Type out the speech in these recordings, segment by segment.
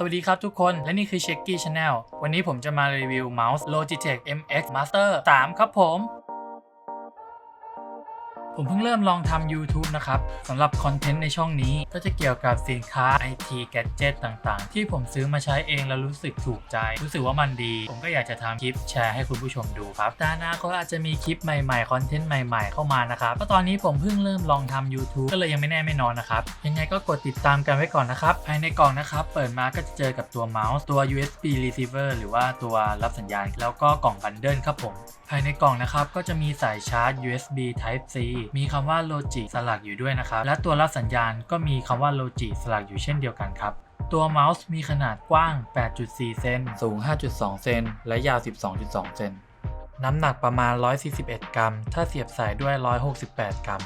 สวัสดีครับทุกคน และนี่คือ Checky Channel วันนี้ผมจะมารีวิวเมาส์ Logitech MX Master 3 ครับผม ผมเพิ่งเริ่มลองทำ YouTube นะครับสำหรับคอนเทนต์ในช่องนี้ก็จะเกี่ยวกับสินค้า IT Gadget ต่างๆ ที่ผมซื้อมาใช้เองแล้วรู้สึกถูกใจ รู้สึกว่ามันดี ผมก็อยากจะทำคลิปแชร์ให้คุณผู้ชมดูครับแต่นาคตอาจจะมีคลิปใหม่ๆ คอนเทนต์ใหม่ๆ เข้ามานะครับเพราะตอนนี้ผมเพิ่งเริ่มลองทำ YouTube ก็เลยยังไม่แน่ไม่นอนนะครับ ยังไงก็กดติดตามกันไว้ก่อนนะครับ ภายในกล่องนะครับ เปิดมาก็จะเจอกับตัวเมาส์ตัว USB receiver หรือว่าตัวรับสัญญาณ แล้วก็กล่องบันเดิลครับผม ภายในกล่องนะครับก็จะมีสายชาร์จ USB Type C มีคำว่า Logic สลักอยู่ด้วยนะครับ และตัวรับสัญญาณก็มีคำว่า Logic สลักอยู่เช่นเดียวกันครับตัวเมาส์มีขนาดกว้าง 8.4 เซน สูง 5.2 เซน และยาว 12.2 เซน น้ำหนักประมาณ 141 กรัม ถ้าเสียบสายด้วย 168 กรัม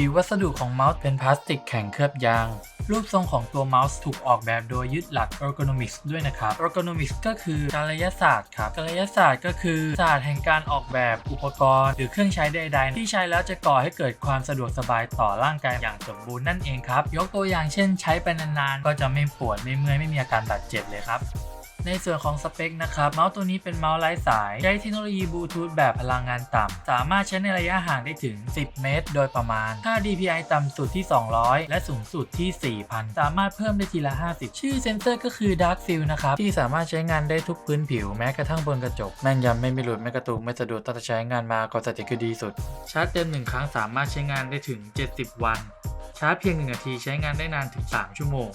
ผิววัสดุของเมาส์เป็นพลาสติกแข็งเคลือบยาง รูปทรงของตัวเมาส์ถูกออกแบบโดยยึดหลัก ergonomics ด้วยนะครับ ergonomics ก็คือการยศาสตร์ครับการยศาสตร์ก็คือศาสตร์แห่งการออกแบบอุปกรณ์ หรือเครื่องใช้ใดๆ ที่ใช้แล้วจะก่อให้เกิดความสะดวกสบายต่อร่างกายอย่างสมบูรณ์นั่นเองครับ ยกตัวอย่างเช่น ใช้ไปนานๆก็จะไม่ปวดไม่เมื่อยไม่มีอาการบาดเจ็บเลยครับ ในส่วนของสเปคนะครับเมาส์ตัวนี้เป็นเมาส์ไร้สาย ใช้เทคโนโลยีบลูทูธแบบพลังงานต่ำ สามารถใช้ในระยะห่างได้ถึง 10 เมตร โดยประมาณ ค่า DPI ต่ำสุดที่ 200 และสูงสุดที่ 4,000 สามารถเพิ่มได้ทีละ 50 ชื่อเซนเซอร์ก็คือ Dark f i e l นะครับ ที่สามารถใช้งานได้ทุกพื้นผิวแม้กระทั่งบนกระจก แม่นยำไม่มีหลุดไม่กระตุกไม่สะดุดตั้งแต่ใช้งานมาก็สติคือดีสุด ชาร์จเต็มหนึ่งครั้งสามารถใช้งานได้ถึง 70 วัน ชาร์จเพียง 1 นาทีใช้งานได้นานถึง 3 ชั่วโมง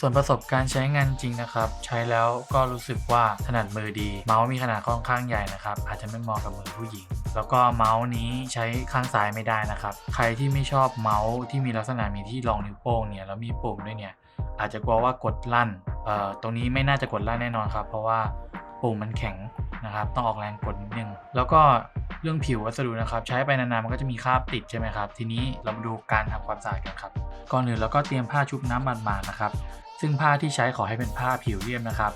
ส่วนประสบการณ์ใช้งานจริงนะครับ ใช้แล้วก็รู้สึกว่าถนัดมือดี เมาส์มีขนาดค่อนข้างใหญ่นะครับ อาจจะไม่เหมาะกับมือผู้หญิง แล้วก็เมาส์นี้ใช้ข้างซ้ายไม่ได้นะครับ ใครที่ไม่ชอบเมาส์ที่มีลักษณะมีที่รองนิ้วโป้งเนี่ยแล้วมีปุ่มด้วยเนี่ยอาจจะกลัวว่ากดลั่นเอ่อตรงนี้ไม่น่าจะกดลั่นแน่นอนครับ เพราะว่าปุ่มมันแข็งนะครับ ต้องออกแรงกดนิดนึง แล้วก็เรื่องผิววัสดุนะครับ ใช้ไปนานๆมันก็จะมีคราบติดใช่ไหมครับ ทีนี้เรามาดูการทำความสะอาดกันครับ ก่อนอื่นเราก็เตรียมผ้าชุบน้ำบานๆนะครับ ซึ่งผ้าที่ใช้ขอให้เป็นผ้าผิวเรียบนะครับ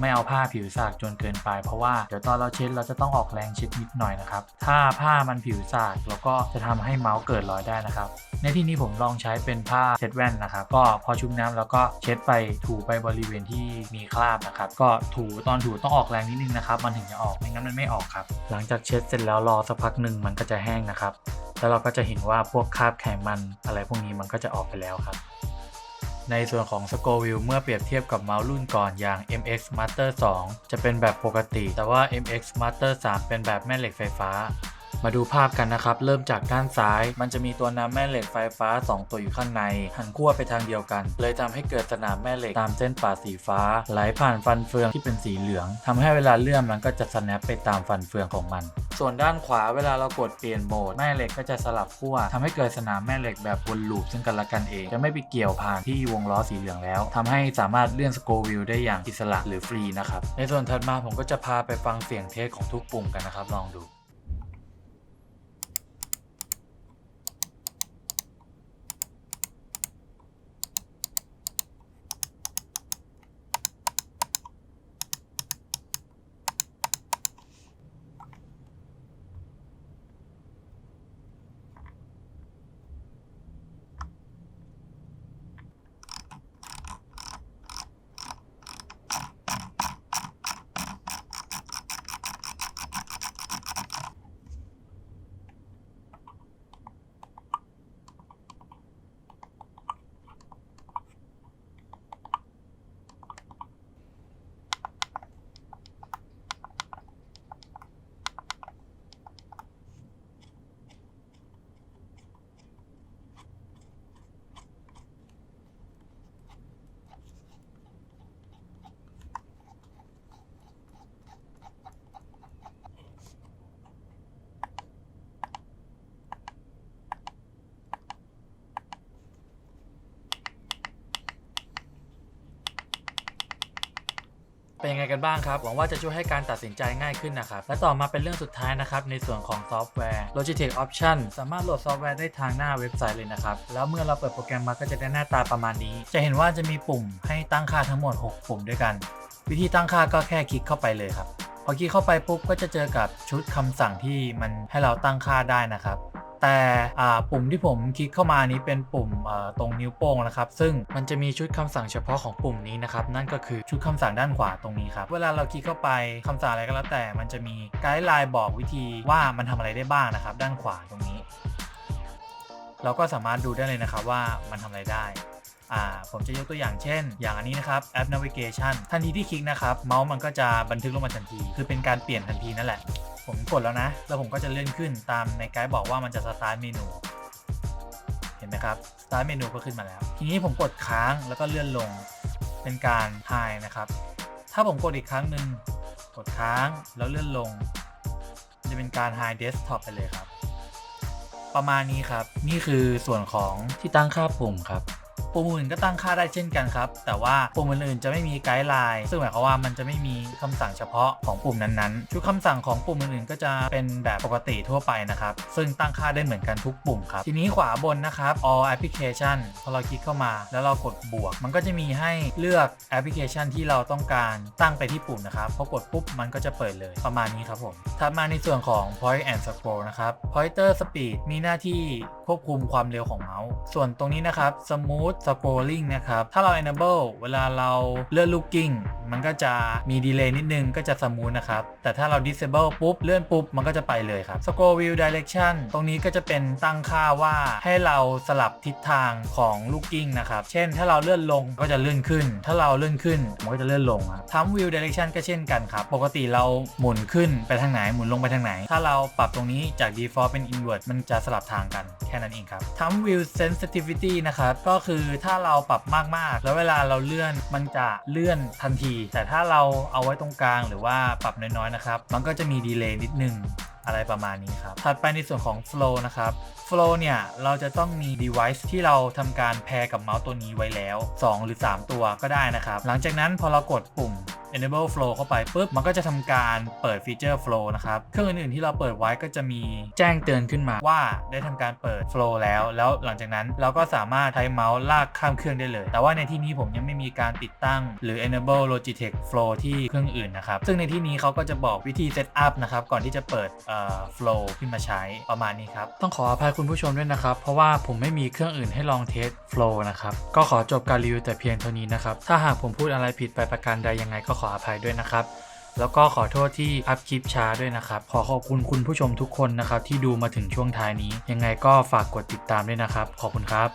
ไม่เอาผ้าผิวสากจนเกินไป เพราะว่าเดี๋ยวตอนเราเช็ดเราจะต้องออกแรงเช็ดนิดหน่อยนะครับ ถ้าผ้ามันผิวสากแล้วก็จะทำให้เมาส์เกิดรอยได้นะครับ ในที่นี้ผมลองใช้เป็นผ้าเช็ดแว่นนะครับ ก็พอชุบน้ำแล้วก็เช็ดไปถูไปบริเวณที่มีคราบนะครับ ก็ถูตอนถูต้องออกแรงนิดนึงนะครับ มันถึงจะออกไม่งั้นมันไม่ออกครับ หลังจากเช็ดเสร็จแล้วรอสักพักหนึ่งมันก็จะแห้งนะครับ แล้วเราก็จะเห็นว่าพวกคราบไขมันอะไรพวกนี้มันก็จะออกไปแล้วครับ ในส่วนของ s c o v i l เมื่อเปรียบเทียบกับเมาส์รุ่นก่อนอย่าง MX Master 2 จะเป็นแบบปกติ แต่ว่า MX Master 3 เป็นแบบแม่เหล็กไฟฟ้า มาดูภาพกันนะครับ เริ่มจากด้านซ้าย มันจะมีตัวน้ำแม่เหล็กไฟฟ้า 2 ตัวอยู่ข้างใน หันขั้วไปทางเดียวกัน เลยทำให้เกิดสนามแม่เหล็กตามเส้นป่าสีฟ้า ไหลผ่านฟันเฟืองที่เป็นสีเหลืองทำให้เวลาเลื่อนมันก็จะสแนปไปตามฟันเฟืองของมัน ส่วนด้านขวาเวลาเรากดเปลี่ยนโหมดแม่เหล็กก็จะสลับขั้วทำให้เกิดสนามแม่เหล็กแบบวนลูปซึ่งกันและกันเอง จะไม่ไปเกี่ยวผ่านที่วงล้อสีเหลืองแล้วทำให้สามารถเลื่อนสโกวิลได้อย่างอิสระหรือฟรีนะครับในส่วนถัดมาผมก็จะพาไปฟังเสียงเทสของทุกปุ่มกันนะครับลองดู เป็นยังไงกันบ้างครับ หวังว่าจะช่วยให้การตัดสินใจง่ายขึ้นนะครับ และต่อมาเป็นเรื่องสุดท้ายนะครับ ในส่วนของซอฟต์แวร์ Logitech Option สามารถโหลดซอฟต์แวร์ได้ทางหน้าเว็บไซต์เลยนะครับ แล้วเมื่อเราเปิดโปรแกรมมาก็จะได้หน้าตาประมาณนี้ จะเห็นว่าจะมีปุ่มให้ตั้งค่าทั้งหมด 6 ปุ่มด้วยกัน วิธีตั้งค่าก็แค่คลิกเข้าไปเลยครับพอคลิกเข้าไปปุ๊บก็จะเจอกับชุดคำสั่งที่มันให้เราตั้งค่าได้นะครับ แต่ปุ่มที่ผมคลิกเข้ามานี้เป็นปุ่มตรงนิ้วโป้งนะครับ ซึ่งมันจะมีชุดคำสั่งเฉพาะของปุ่มนี้นะครับ นั่นก็คือชุดคำสั่งด้านขวาตรงนี้ครับ เวลาเราคลิกเข้าไปคำสั่งอะไรก็แล้วแต่ มันจะมีไกด์ไลน์บอกวิธีว่ามันทำอะไรได้บ้างนะครับ ด้านขวาตรงนี้ เราก็สามารถดูได้เลยนะครับว่ามันทำอะไรได้ผมจะยกตัวอย่างเช่น อย่างอันนี้นะครับแอป navigation ทันทีที่คลิกนะครับ เมาส์มันก็จะบันทึกลงมาทันที คือเป็นการเปลี่ยนทันทีนั่นแหละ ผมกดแล้วนะ แล้วผมก็จะเลื่อนขึ้นตามในไกด์บอกว่ามันจะสตาร์ทเมนู เห็นไหมครับ สตาร์ทเมนูก็ขึ้นมาแล้ว ทีนี้ผมกดค้างแล้วก็เลื่อนลง เป็นการไฮนะครับ ถ้าผมกดอีกครั้งหนึ่งกดค้างแล้วเลื่อนลง จะเป็นการ High Desktop ไปเลยครับ ประมาณนี้ครับ นี่คือส่วนของที่ตั้งค่าปุ่มครับ ปุ่มอื่นก็ตั้งค่าได้เช่นกันครับ แต่ว่าปุ่มอื่นๆจะไม่มีไกด์ไลน์ซึ่งหมายความว่ามันจะไม่มีคำสั่งเฉพาะของปุ่มนั้นๆ ชุดคำสั่งของปุ่มอื่นๆ ก็จะเป็นแบบปกติทั่วไปนะครับ ซึ่งตั้งค่าได้เหมือนกันทุกปุ่มครับ ทีนี้ขวาบนนะครับ all application พอเราคลิกเข้ามา แล้วเรากดบวก มันก็จะมีให้เลือกแอปพลิเคชันที่เราต้องการตั้งไปที่ปุ่มนะครับ พอกดปุ๊บมันก็จะเปิดเลยประมาณนี้ครับผม ถัดมาในส่วนของ point and scroll นะครับ pointer speed มีหน้าที่ควบคุมความเร็วของเมาส์ ส่วนตรงนี้นะครับ smooth scrolling นะครับ ถ้าเรา enable เวลาเราเลื่อน looking มันก็จะมีดีเลย์นิดนึงก็จะ smooth นะครับ แต่ถ้าเรา disable ปุ๊บ เลื่อนปุ๊บ มันก็จะไปเลยครับ scroll wheel direction ตรงนี้ก็จะเป็นตั้งค่าว่าให้เราสลับทิศทางของ looking นะครับ เช่นถ้าเราเลื่อนลงก็จะเลื่อนขึ้น ถ้าเราเลื่อนขึ้นมันก็จะเลื่อนลงครับ thumb wheel direction ก็เช่นกันครับ ปกติเราหมุนขึ้นไปทางไหนหมุนลงไปทางไหน ถ้าเราปรับตรงนี้จาก default เป็น invert มันจะสลับทางกันแค่นั้นเองครับ thumb wheel sensitivity นะครับก็คือถ้าเราปรับมากๆ แล้วเวลาเราเลื่อนมันจะเลื่อนทันทีแต่ถ้าเราเอาไว้ตรงกลางหรือว่าปรับน้อยๆนะครับ มันก็จะมีดีเลย์นิดนึงอะไรประมาณนี้ครับ ถัดไปในส่วนของ flow นะครับ flow เนี่ย เราจะต้องมี device ที่เราทำการแพร์กับเมาส์ตัวนี้ไว้แล้ว 2 หรือ 3 ตัวก็ได้นะครับ หลังจากนั้นพอเรากดปุ่ม enable flow เข้าไปปุ๊บมันก็จะทำการเปิดฟีเจอร์ flow นะครับ เครื่องอื่นๆที่เราเปิดไว้ก็จะมีแจ้งเตือนขึ้นมาว่าได้ทำการเปิด flow แล้ว แล้วหลังจากนั้นเราก็สามารถใช้เมาส์ลากข้ามเครื่องได้เลย แต่ว่าในที่นี้ผมยังไม่มีการติดตั้งหรือ enable Logitech Flow ที่เครื่องอื่นนะครับ ซึ่งในที่นี้เขาก็จะบอกวิธี set up นะครับก่อนที่จะเปิดเอ่อ flow ขึ้นมาใช้ประมาณนี้ครับต้องขออภัยคุณผู้ชมด้วยนะครับ เพราะว่าผมไม่มีเครื่องอื่นให้ลองเทส flow นะครับก็ขอจบการรีวิวแต่เพียงเท่านี้นะครับถ้าหากผมพูดอะไรผิดไปประการใดยังไงก็ขออภัยด้วยนะครับ แล้วก็ขอโทษที่อัพคลิปช้าด้วยนะครับ ขอขอบคุณคุณผู้ชมทุกคนนะครับที่ดูมาถึงช่วงท้ายนี้ ยังไงก็ฝากกดติดตามด้วยนะครับ ขอบคุณครับ